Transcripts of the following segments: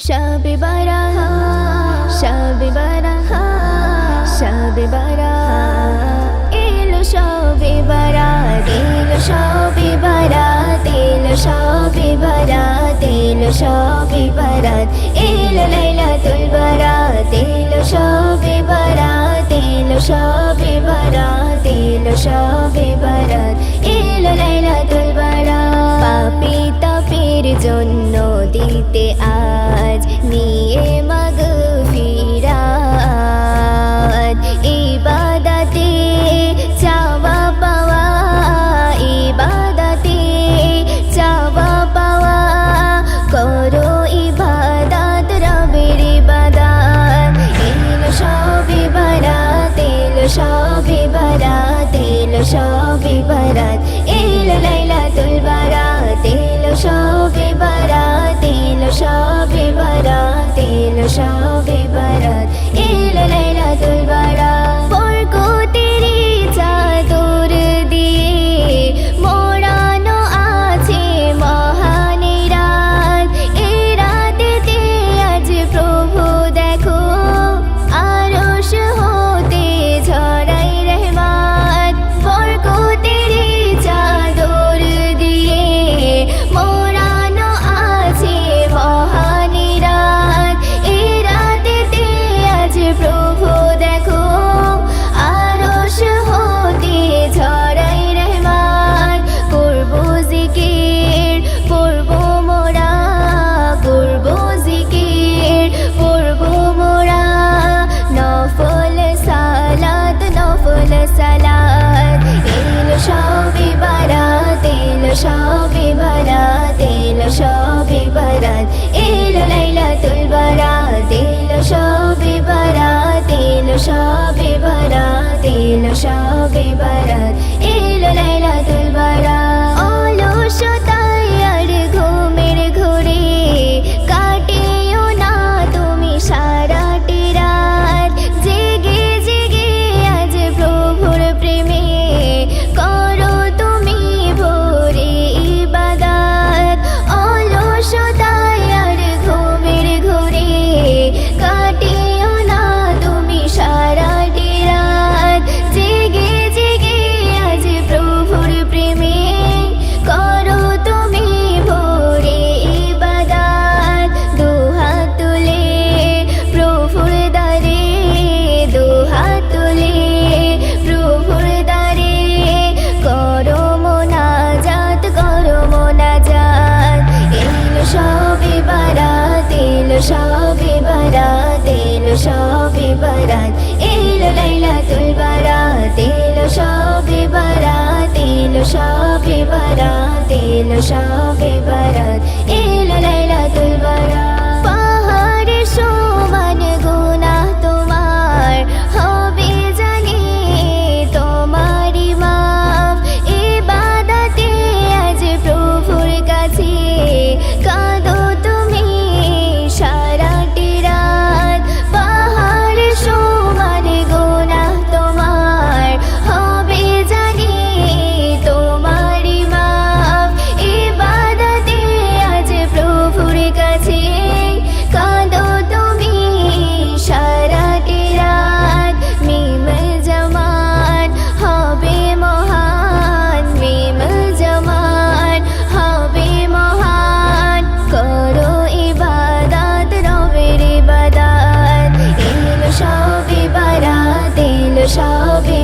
শবে বারা শবে বারা শবে বারা এলো শবে বারা এলো শবে বারা এলো শবে বারা এলো শবে বারা এলো লাইলাতুল বারাত এলো শবে বারাত এলো শবে বারাত এলো শবে বারাত সবে বারাত এলো সবে বারাত। এলো লাইলাতুল বারাত এলো সবে বারাত এলো সবে বারাত এলো সবে বারাত। বরাত বারাত, এলো শবে বরাত, এলো লাইলাতুল বরাত, এলো শবে বরাত, এলো শবে বরাত, এলো শবে বরাত, এলো লাইলাতুল বারাত। সবে বারাত এলো সবে বারাত। এলো লাইলাতুল বারাত এলো সবে বারাত এলো সবে বারাত এলো সবে বারাত। এলো লাইলাতুল বারাত।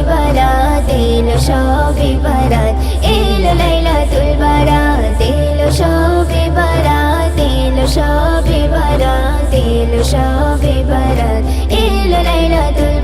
বারাত এলো সবে বারাত, এলো লাইলাতুল বারাত এলো সবে বারাত এলো সবে বারাত এলো সবে বারাত, এলো লাইলাতুল